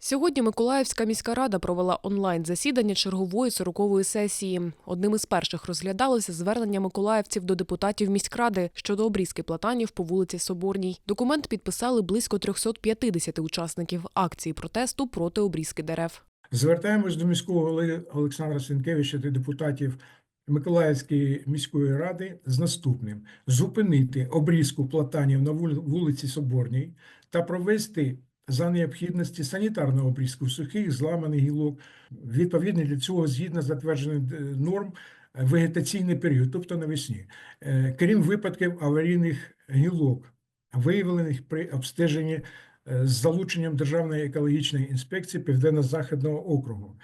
Сьогодні Миколаївська міська рада провела онлайн засідання чергової сорокової сесії. Одним із перших розглядалося звернення миколаївців до депутатів міськради щодо обрізки платанів по вулиці Соборній. Документ підписали близько 350 учасників акції протесту проти обрізки дерев. Звертаємось до міського голови Олександра Сенкевича та депутатів Миколаївської міської ради з наступним: зупинити обрізку платанів на вули- вулиці Соборній та провести за необхідності санітарного обрізку сухих зламаних гілок, відповідно для цього згідно затверджених е, норм е, вегетаційний період, тобто навесні, Е, крім випадків аварійних гілок, виявлених при обстеженні з залученням Державної екологічної інспекції Південно-Західного округу.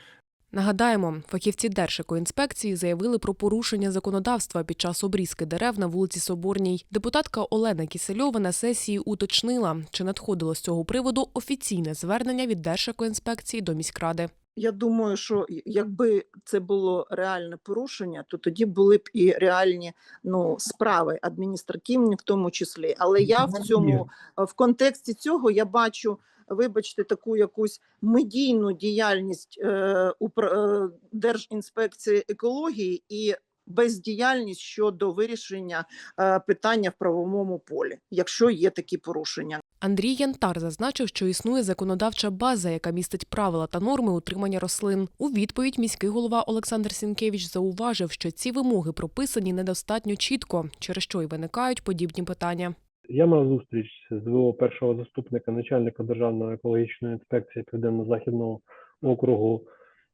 Нагадаємо, фахівці Держекоінспекції заявили про порушення законодавства під час обрізки дерев на вулиці Соборній. Депутатка Олена Кісельова на сесії уточнила, чи надходило з цього приводу офіційне звернення від Держекоінспекції до міськради. Я думаю, що якби це було реальне порушення, то тоді були б і реальні ну справи адміністративні, в тому числі. Але я в цьому в контексті цього я бачу, вибачте, таку якусь медійну діяльність е, у е, Держінспекції екології. І бездіяльність щодо вирішення е, питання в правовому полі, якщо є такі порушення. Андрій Янтар зазначив, що існує законодавча база, яка містить правила та норми утримання рослин. У відповідь міський голова Олександр Сінкевич зауважив, що ці вимоги прописані недостатньо чітко, через що й виникають подібні питання. Я мав зустріч з ВО першого заступника начальника Державної екологічної інспекції Південно-Західного округу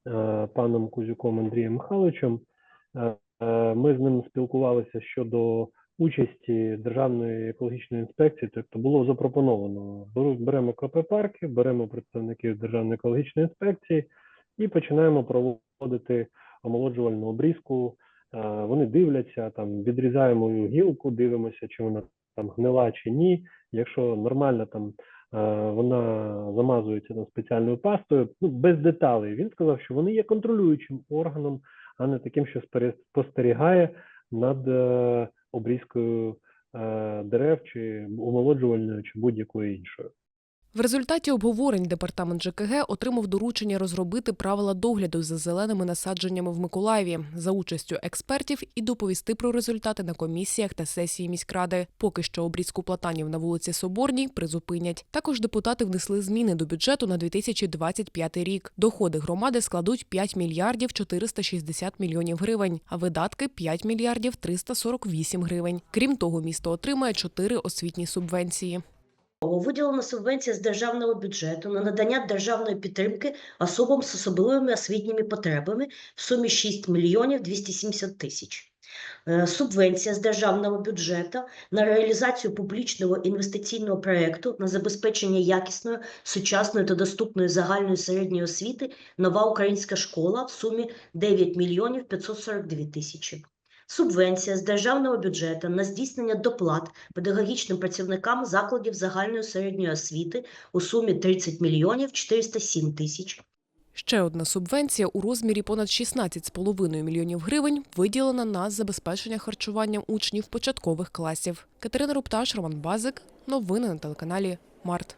е, паном Кузюком Андрієм Михайловичем. Е, Ми з ним спілкувалися щодо участі Державної екологічної інспекції. Тобто було запропоновано беремо КП парки, беремо представників Державної екологічної інспекції і починаємо проводити омолоджувальну обрізку. Е, Вони дивляться там, відрізаємо гілку, дивимося, чи вона там гнила чи ні. Якщо нормально там е, вона замазується там спеціальною пастою, ну без деталей. Він сказав, що вони є контролюючим органом, а не таким, що спостерігає над е, обрізкою е, дерев чи омолоджувальною, чи будь-якою іншою. В результаті обговорень департамент ЖКГ отримав доручення розробити правила догляду за зеленими насадженнями в Миколаєві за участю експертів і доповісти про результати на комісіях та сесії міськради. Поки що обрізку платанів на вулиці Соборній призупинять. Також депутати внесли зміни до бюджету на 2025 рік. Доходи громади складуть 5 мільярдів 460 мільйонів гривень, а видатки 5 мільярдів 348 гривень. Крім того, місто отримає 4 освітні субвенції. Виділена субвенція з державного бюджету на надання державної підтримки особам з особливими освітніми потребами в сумі 6 мільйонів 270 тисяч. Е, Субвенція з державного бюджету на реалізацію публічного інвестиційного проєкту на забезпечення якісної, сучасної та доступної загальної середньої освіти «Нова українська школа» в сумі 9 мільйонів 542 тисячі. Субвенція з державного бюджету на здійснення доплат педагогічним працівникам закладів загальної середньої освіти у сумі 30 мільйонів 407 тисяч. Ще одна субвенція у розмірі понад 16,5 мільйонів гривень виділена на забезпечення харчуванням учнів початкових класів. Катерина Рупташ, Роман Базик. Новини на телеканалі Март.